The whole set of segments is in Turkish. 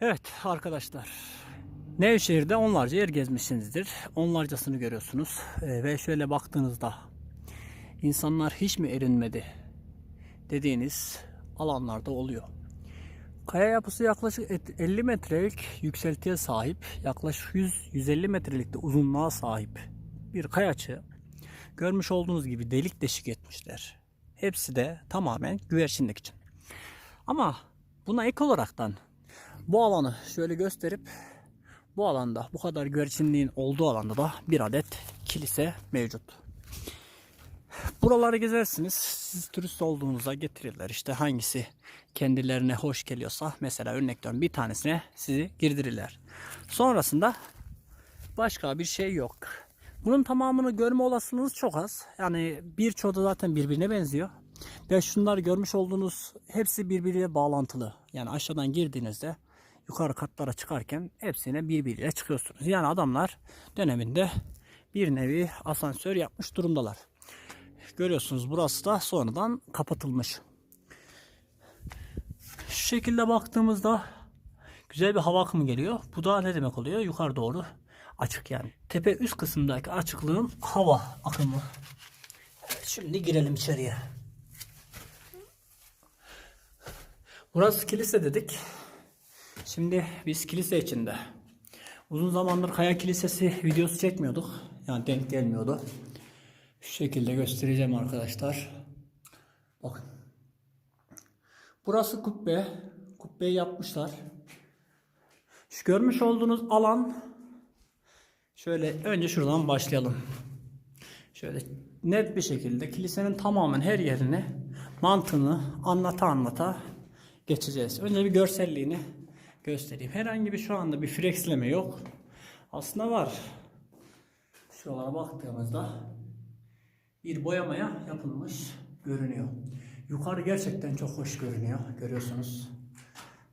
Evet arkadaşlar. Nevşehir'de onlarca yer gezmişsinizdir. Onlarcasını görüyorsunuz. Ee, ve şöyle baktığınızda insanlar hiç mi erinmedi dediğiniz alanlarda oluyor. Kaya yapısı yaklaşık et- 50 metrelik yükseltiye sahip, yaklaşık 100-150 metrelik de uzunluğa sahip bir kayaçı görmüş olduğunuz gibi delik deşik etmişler. Hepsi de tamamen güvercinlik için. Ama buna ek olaraktan bu alanı şöyle gösterip bu alanda bu kadar güvercinliğin olduğu alanda da bir adet kilise mevcut. Buraları gezersiniz. Siz turist olduğunuzda getirirler. İşte hangisi kendilerine hoş geliyorsa mesela örnek veriyorum bir tanesine sizi girdirirler. Sonrasında başka bir şey yok. Bunun tamamını görme olasılığınız çok az. Yani birçoğu da zaten birbirine benziyor. Ve şunlar görmüş olduğunuz hepsi birbiriyle bağlantılı. Yani aşağıdan girdiğinizde yukarı katlara çıkarken hepsine birbiriyle çıkıyorsunuz. Yani adamlar döneminde bir nevi asansör yapmış durumdalar. Görüyorsunuz burası da sonradan kapatılmış. Şu şekilde baktığımızda güzel bir hava akımı geliyor. Bu da ne demek oluyor? Yukarı doğru açık yani. Tepe üst kısımdaki açıklığın hava akımı. Evet, şimdi girelim içeriye. Burası kilise dedik. Şimdi biz kilise içinde. Uzun zamandır Kaya Kilisesi videosu çekmiyorduk. Yani denk gelmiyordu. Şu şekilde göstereceğim arkadaşlar. Bakın. Burası kubbe. Kubbeyi yapmışlar. Şu görmüş olduğunuz alan şöyle önce şuradan başlayalım. Şöyle net bir şekilde kilisenin tamamen her yerini mantığını anlata anlata geçeceğiz. Önce bir görselliğini göstereyim. Herhangi bir şu anda bir flexleme yok. Aslında var. Şuralara baktığımızda bir boyamaya yapılmış görünüyor. Yukarı gerçekten çok hoş görünüyor. Görüyorsunuz.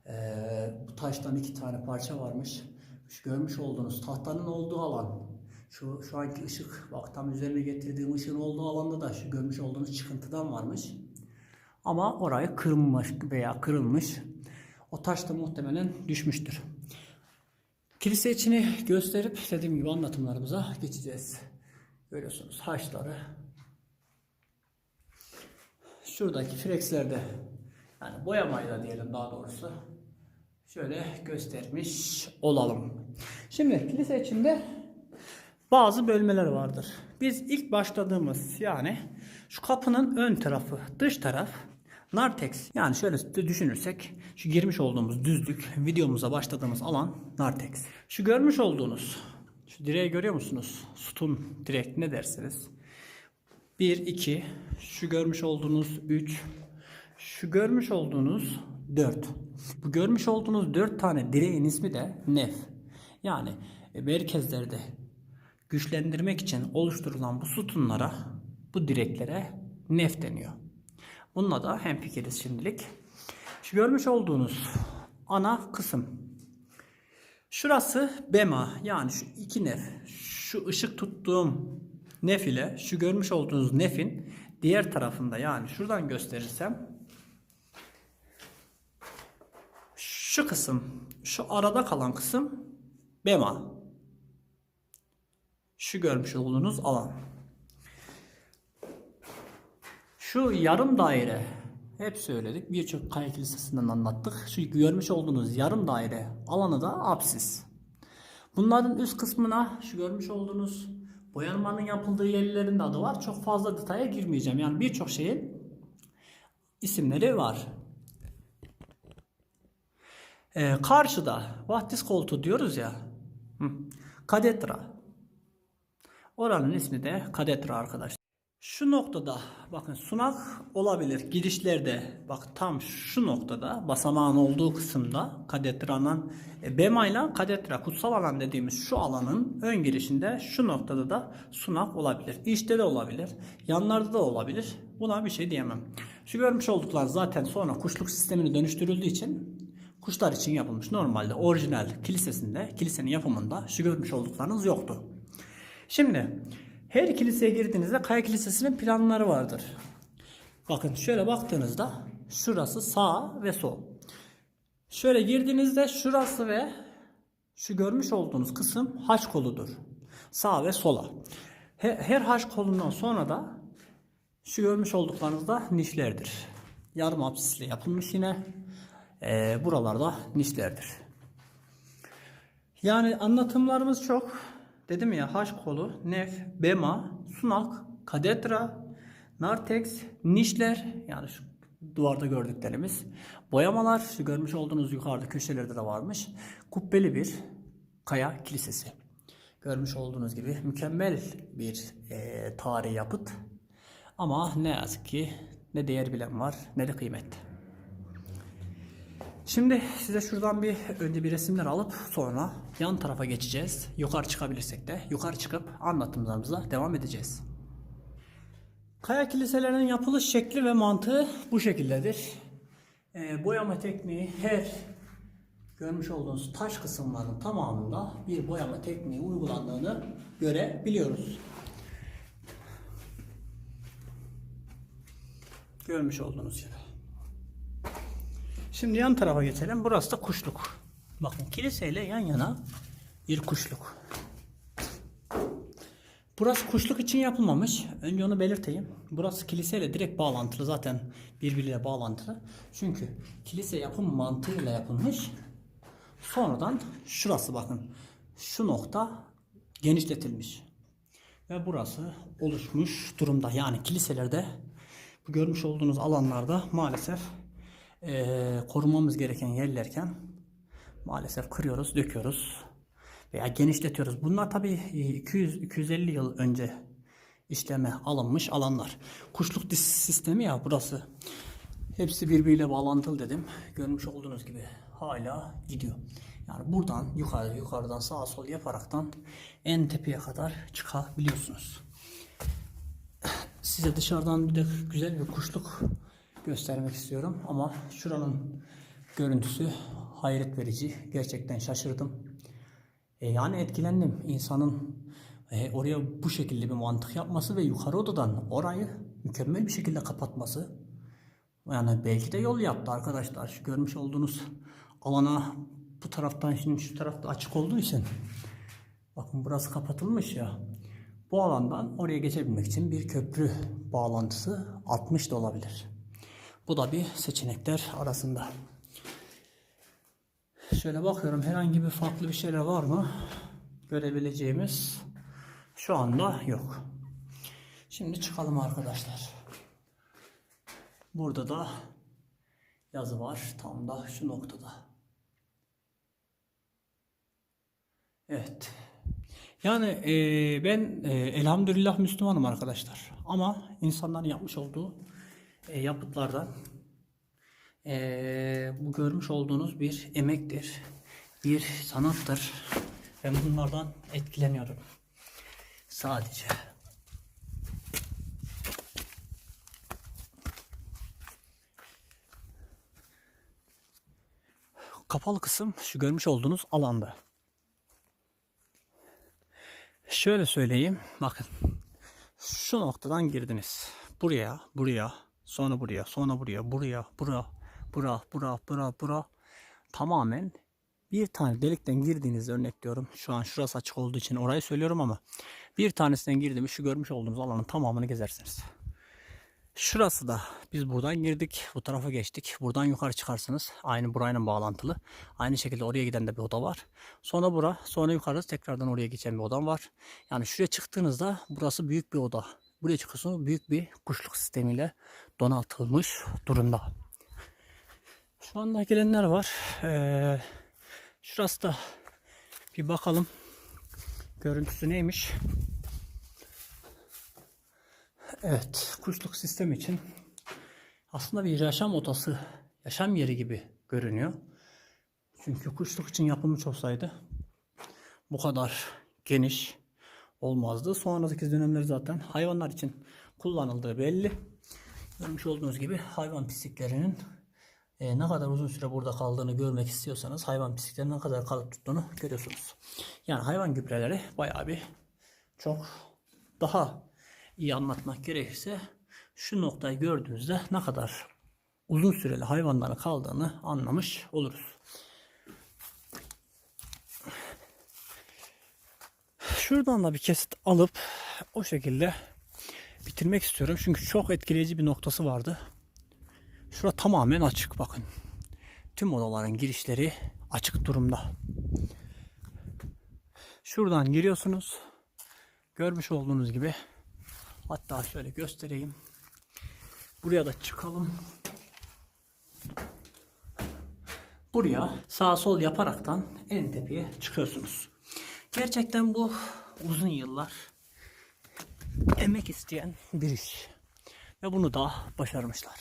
Ee, bu taştan iki tane parça varmış. Şu görmüş olduğunuz tahtanın olduğu alan. Şu, şu anki ışık, bak tam üzerine getirdiğim ışığın olduğu alanda da şu görmüş olduğunuz çıkıntıdan varmış. Ama orayı kırılmış veya kırılmış. O taş da muhtemelen düşmüştür. Kilise içini gösterip dediğim gibi anlatımlarımıza geçeceğiz. Görüyorsunuz haçları. Şuradaki flexlerde yani boyamayla diyelim daha doğrusu şöyle göstermiş olalım. Şimdi kilise içinde bazı bölmeler vardır. Biz ilk başladığımız yani şu kapının ön tarafı, dış taraf nartex. Yani şöyle düşünürsek şu girmiş olduğumuz düzlük, videomuza başladığımız alan nartex. Şu görmüş olduğunuz şu direği görüyor musunuz? Sütun direk ne dersiniz? 1 2 şu görmüş olduğunuz 3 şu görmüş olduğunuz 4. Bu görmüş olduğunuz 4 tane direğin ismi de nef. Yani e, merkezlerde güçlendirmek için oluşturulan bu sütunlara, bu direklere nef deniyor. Bununla da hemfikiriz şimdilik. Şu görmüş olduğunuz ana kısım. Şurası bema yani şu iki nef. Şu ışık tuttuğum nef ile şu görmüş olduğunuz nefin diğer tarafında yani şuradan gösterirsem şu kısım şu arada kalan kısım bema. Şu görmüş olduğunuz alan. Şu yarım daire hep söyledik. Birçok kaya kilisesinden anlattık. Şu görmüş olduğunuz yarım daire alanı da apsis. Bunların üst kısmına şu görmüş olduğunuz boyanmanın yapıldığı yerlerin adı var. Çok fazla detaya girmeyeceğim. Yani birçok şeyin isimleri var. Ee, karşıda vahdiz koltuğu diyoruz ya. Hı, kadetra. Oranın ismi de kadetra arkadaşlar. Şu noktada bakın sunak olabilir. Girişlerde bak tam şu noktada basamağın olduğu kısımda kadetranın e, Bema ile kadetra kutsal alan dediğimiz şu alanın ön girişinde şu noktada da sunak olabilir. İçte de olabilir. Yanlarda da olabilir. Buna bir şey diyemem. Şu görmüş olduklar zaten sonra kuşluk sistemini dönüştürüldüğü için kuşlar için yapılmış. Normalde orijinal kilisesinde, kilisenin yapımında şu görmüş olduklarınız yoktu. Şimdi her kiliseye girdiğinizde Kaya Kilisesi'nin planları vardır. Bakın şöyle baktığınızda şurası sağ ve sol. Şöyle girdiğinizde şurası ve şu görmüş olduğunuz kısım haç koludur. Sağ ve sola. Her, haç kolundan sonra da şu görmüş olduklarınız da nişlerdir. Yarım apsisle yapılmış yine. Ee, buralarda nişlerdir. Yani anlatımlarımız çok. Dedim ya haş kolu, nef, bema, sunak, kadedra, nartex, nişler yani şu duvarda gördüklerimiz. Boyamalar şu görmüş olduğunuz yukarıda köşelerde de varmış. Kubbeli bir kaya kilisesi. Görmüş olduğunuz gibi mükemmel bir eee tarihi yapıt. Ama ne yazık ki ne değer bilen var ne de kıymet. Şimdi size şuradan bir önce bir resimler alıp sonra yan tarafa geçeceğiz. Yukarı çıkabilirsek de yukarı çıkıp anlatımlarımıza devam edeceğiz. Kaya kiliselerinin yapılış şekli ve mantığı bu şekildedir. Ee, boyama tekniği her görmüş olduğunuz taş kısımlarının tamamında bir boyama tekniği uygulandığını görebiliyoruz. Görmüş olduğunuz gibi. Şimdi yan tarafa geçelim. Burası da kuşluk. Bakın kiliseyle yan yana bir kuşluk. Burası kuşluk için yapılmamış. Önce onu belirteyim. Burası kiliseyle direkt bağlantılı zaten birbiriyle bağlantılı. Çünkü kilise yapım mantığıyla yapılmış. Sonradan şurası bakın. Şu nokta genişletilmiş. Ve burası oluşmuş durumda. Yani kiliselerde bu görmüş olduğunuz alanlarda maalesef eee, korumamız gereken yerlerken maalesef kırıyoruz, döküyoruz veya genişletiyoruz. Bunlar tabii 200-250 yıl önce işleme alınmış alanlar. Kuşluk sistemi ya burası. Hepsi birbiriyle bağlantılı dedim. Görmüş olduğunuz gibi hala gidiyor. Yani buradan yukarı yukarıdan sağa sol yaparaktan en tepeye kadar çıkabiliyorsunuz. Size dışarıdan bir de güzel bir kuşluk göstermek istiyorum ama şuranın görüntüsü hayret verici. Gerçekten şaşırdım. E, yani etkilendim. İnsanın e, oraya bu şekilde bir mantık yapması ve yukarı odadan orayı mükemmel bir şekilde kapatması. Yani belki de yol yaptı arkadaşlar. Şu görmüş olduğunuz alana bu taraftan şimdi şu tarafta açık olduğu için bakın burası kapatılmış ya. Bu alandan oraya geçebilmek için bir köprü bağlantısı atmış da olabilir. Bu da bir seçenekler arasında. Şöyle bakıyorum herhangi bir farklı bir şeyler var mı? Görebileceğimiz şu anda yok. Şimdi çıkalım arkadaşlar. Burada da yazı var. Tam da şu noktada. Evet. Yani eee, ben eee, elhamdülillah Müslümanım arkadaşlar. Ama insanların yapmış olduğu eee, yapıtlardan eee, bu görmüş olduğunuz bir emektir. Bir sanattır. Ben bunlardan etkileniyorum. Sadece. Kapalı kısım şu görmüş olduğunuz alanda. Şöyle söyleyeyim. Bakın. Şu noktadan girdiniz. Buraya, buraya, sonra buraya, sonra buraya, buraya, bura, bura, bura, bura, bura. Tamamen bir tane delikten girdiğinizde örnekliyorum. Şu an şurası açık olduğu için orayı söylüyorum ama bir tanesinden girdiğimiz şu görmüş olduğunuz alanın tamamını gezersiniz. Şurası da biz buradan girdik. Bu tarafa geçtik. Buradan yukarı çıkarsınız. Aynı burayla bağlantılı. Aynı şekilde oraya giden de bir oda var. Sonra bura. Sonra yukarı tekrardan oraya geçen bir odam var. Yani şuraya çıktığınızda burası büyük bir oda. Buraya çıkıyorsunuz büyük bir kuşluk sistemiyle donatılmış durumda. Şu anda gelenler var. Ee, şurası da bir bakalım. Görüntüsü neymiş? Evet, kuşluk sistemi için aslında bir yaşam odası, yaşam yeri gibi görünüyor. Çünkü kuşluk için yapılmış olsaydı bu kadar geniş olmazdı. Sonraki dönemler zaten hayvanlar için kullanıldığı belli. Görmüş olduğunuz gibi hayvan pisliklerinin e, ne kadar uzun süre burada kaldığını görmek istiyorsanız hayvan pisliklerinin ne kadar kalıp tuttuğunu görüyorsunuz. Yani hayvan gübreleri bayağı bir çok daha iyi anlatmak gerekirse şu noktayı gördüğünüzde ne kadar uzun süreli hayvanların kaldığını anlamış oluruz. Şuradan da bir kesit alıp o şekilde bitirmek istiyorum. Çünkü çok etkileyici bir noktası vardı. Şura tamamen açık bakın. Tüm odaların girişleri açık durumda. Şuradan giriyorsunuz. Görmüş olduğunuz gibi. Hatta şöyle göstereyim. Buraya da çıkalım. Buraya sağ sol yaparaktan en tepeye çıkıyorsunuz. Gerçekten bu uzun yıllar emek isteyen bir iş. Ve bunu da başarmışlar.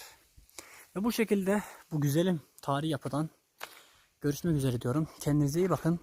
Ve bu şekilde bu güzelim tarihi yapıdan görüşmek üzere diyorum. Kendinize iyi bakın.